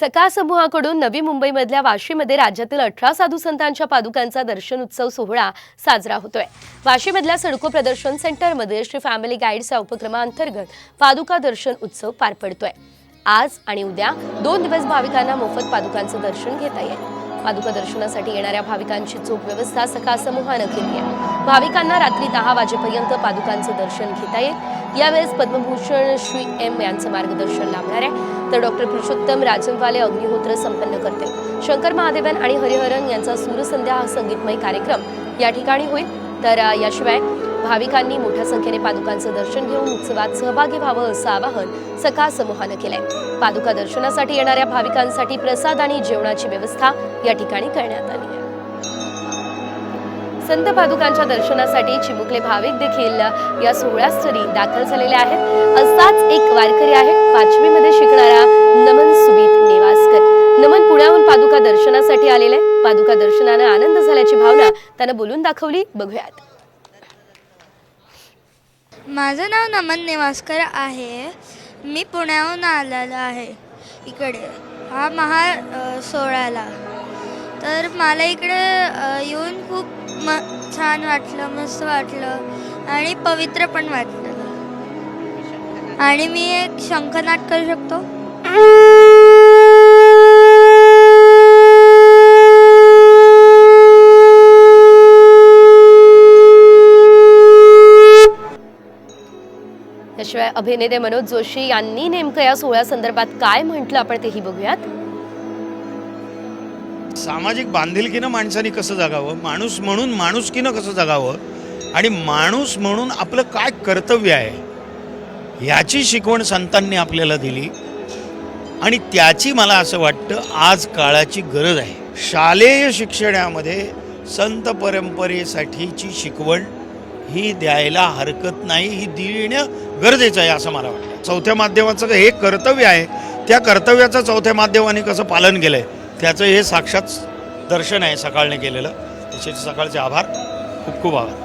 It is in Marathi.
सका समूहाकडून नवी मुंबईमधल्या वाशीमध्ये राज्यातील अठरा साधू संतांच्या पादुकांचा दर्शन उत्सव सोहळा साजरा होतोय. वाशीमधल्या सडको प्रदर्शन सेंटरमध्ये श्री फॅमिली गाईड्स या उपक्रमाअंतर्गत पादुका दर्शन उत्सव पार पडतोय. आज आणि उद्या दोन दिवस भाविकांना मोफत पादुकांचं दर्शन घेता येईल. पादुका दर्शनासाठी येणाऱ्या भाविकांची चोख व्यवस्था सखा समूहानं केली आहे. भाविकांना रात्री दहा वाजेपर्यंत पादुकांचं दर्शन घेता येईल. यावेळेस पद्मभूषण श्री एम यांचं मार्गदर्शन लाभणार आहे. तर डॉक्टर पुरुषोत्तम राजमवाले अग्निहोत्र संपन्न करते शंकर महादेवन आणि हरिहरन यांचा सूरसंध्या हा संगीतमय कार्यक्रम या ठिकाणी होईल. तर याशिवाय भाविकांनी मोठ्या संख्येने पादुकांचं दर्शन घेऊन उत्सवात सहभागी व्हावं असं आवाहन सकाळ समूहानं केलंय. पादुका दर्शनासाठी येणाऱ्या भाविकांसाठी प्रसाद आणि जेवणाची व्यवस्था या ठिकाणी करण्यात आली आहे. संत पादुकांच्या दर्शनासाठी चिमुकले भाविक देखील या सोहळ्यास्थळी दाखल झालेले आहेत. असाच एक वारकरी आहे. पाचवीमध्ये शिकणारा नमन सुमित नेवासकर. नमन पुण्याहून पादुका दर्शनासाठी आलेले पादुका दर्शनानं आनंद झाल्याची भावना त्यानं बोलून दाखवली. बघूयात. माझं नाव नमन नेवासकर आहे. मी पुण्याहून आलेलो आहे. इकडे. हा महा सोहळ्याला. तर मला इकडे येऊन खूप म छान वाटलं मस्त वाटलं आणि पवित्र पण वाटलं. आणि मी एक शंखनाट करू शकतो? त्याशिवाय अभिनेते मनोज जोशी यांनी नेमकं या सोहळ्यासंदर्भात काय म्हटलं आपण तेही बघूयात. सामाजिक बांधिलकीनं माणसाने कसं जगावं? माणूस म्हणून माणुसकीनं कसं जगावं? आणि माणूस म्हणून आपलं काय कर्तव्य आहे? याची शिकवण संतांनी आपल्याला दिली. आणि त्याची मला असं वाटतं आज काळाची गरज आहे. शालेय शिक्षणामध्ये संत परंपरेसाठीची शिकवण ही द्यायला हरकत नाही ही देणं गरजेचं आहे असं मला वाटतं. चौथ्या माध्यमाचं हे कर्तव्य आहे त्या कर्तव्याचं चौथ्या माध्यमाने कसं पालन केलं आहे त्याचं हे साक्षात दर्शन आहे सकाळने केलेलं. त्याचे सकाळचे आभार. खूप खूप आभार.